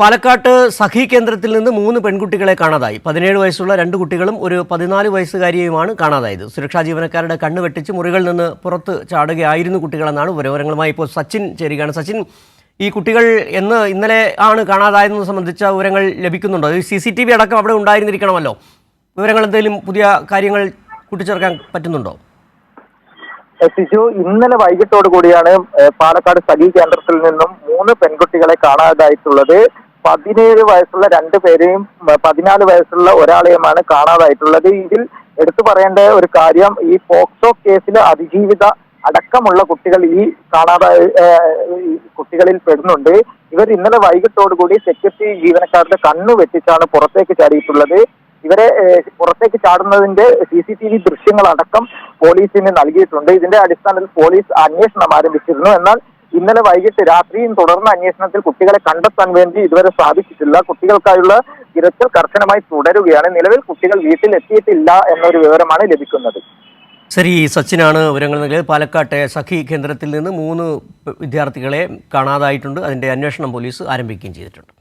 പാലക്കാട്ട് സഖി കേന്ദ്രത്തിൽ നിന്ന് മൂന്ന് പെൺകുട്ടികളെ കാണാതായി. പതിനേഴ് വയസ്സുള്ള രണ്ട് കുട്ടികളും ഒരു പതിനാല് വയസ്സുകാരിയുമാണ് കാണാതായത്. സുരക്ഷാ ജീവനക്കാരുടെ കണ്ണ് വെട്ടിച്ച് മുറികളിൽ നിന്ന് പുറത്ത് ചാടുകയായിരുന്നു കുട്ടികളെന്നാണ് വിവരങ്ങളുമായി ഇപ്പോൾ സച്ചിൻ ചേരുകയാണ്. സച്ചിൻ ഈ കുട്ടികൾ എന്ന് ഇന്നലെ ആണ് കാണാതായതെന്ന് സംബന്ധിച്ച വിവരങ്ങൾ ലഭിക്കുന്നുണ്ടോ? സി സി ടി വി അടക്കം അവിടെ ഉണ്ടായിരുന്നിരിക്കണമല്ലോ. വിവരങ്ങൾ എന്തെങ്കിലും പുതിയ കാര്യങ്ങൾ കൂട്ടിച്ചേർക്കാൻ പറ്റുന്നുണ്ടോ? സിജു ഇന്നലെ വൈകിട്ടോട് കൂടിയാണ് പാലക്കാട് സഖി കേന്ദ്രത്തിൽ നിന്നും മൂന്ന് പെൺകുട്ടികളെ കാണാതായിട്ടുള്ളത്. പതിനേഴ് വയസ്സുള്ള രണ്ടു പേരെയും പതിനാല് വയസ്സുള്ള ഒരാളെയുമാണ് കാണാതായിട്ടുള്ളത്. ഇതിൽ എടുത്തു പറയേണ്ട ഒരു കാര്യം ഈ പോക്സോ കേസിലെ അതിജീവിത അടക്കമുള്ള കുട്ടികൾ ഈ കാണാതായ കുട്ടികളിൽ പെടുന്നുണ്ട്. ഇവർ ഇന്നലെ വൈകിട്ടോടുകൂടി സെക്യൂരിറ്റി ജീവനക്കാരുടെ കണ്ണു വെട്ടിച്ചാണ് പുറത്തേക്ക് ചാടിയിട്ടുള്ളത്. ഇവരെ പുറത്തേക്ക് ചാടുന്നതിന്റെ സി സി ടി വി ദൃശ്യങ്ങളടക്കം പോലീസിന് നൽകിയിട്ടുണ്ട്. ഇതിന്റെ അടിസ്ഥാനത്തിൽ പോലീസ് അന്വേഷണം ആരംഭിച്ചിരുന്നു. എന്നാൽ ഇന്നലെ വൈകിട്ട് രാത്രിയും തുടർന്ന അന്വേഷണത്തിൽ കുട്ടികളെ കണ്ടെത്താൻ വേണ്ടി ഇതുവരെ സാധിച്ചിട്ടില്ല. കുട്ടികൾക്കായുള്ള തിരച്ചിൽ കർശനമായി തുടരുകയാണ്. നിലവിൽ കുട്ടികൾ വീട്ടിൽ എത്തിയിട്ടില്ല എന്നൊരു വിവരമാണ് ലഭിക്കുന്നത്. ശരി സച്ചിനാണ് വിവരങ്ങൾ നൽകിയത്. പാലക്കാട്ടെ സഖി കേന്ദ്രത്തിൽ നിന്ന് മൂന്ന് വിദ്യാർത്ഥികളെ കാണാതായിട്ടുണ്ട്. അതിന്റെ അന്വേഷണം പോലീസ് ആരംഭിക്കുകയും ചെയ്തിട്ടുണ്ട്.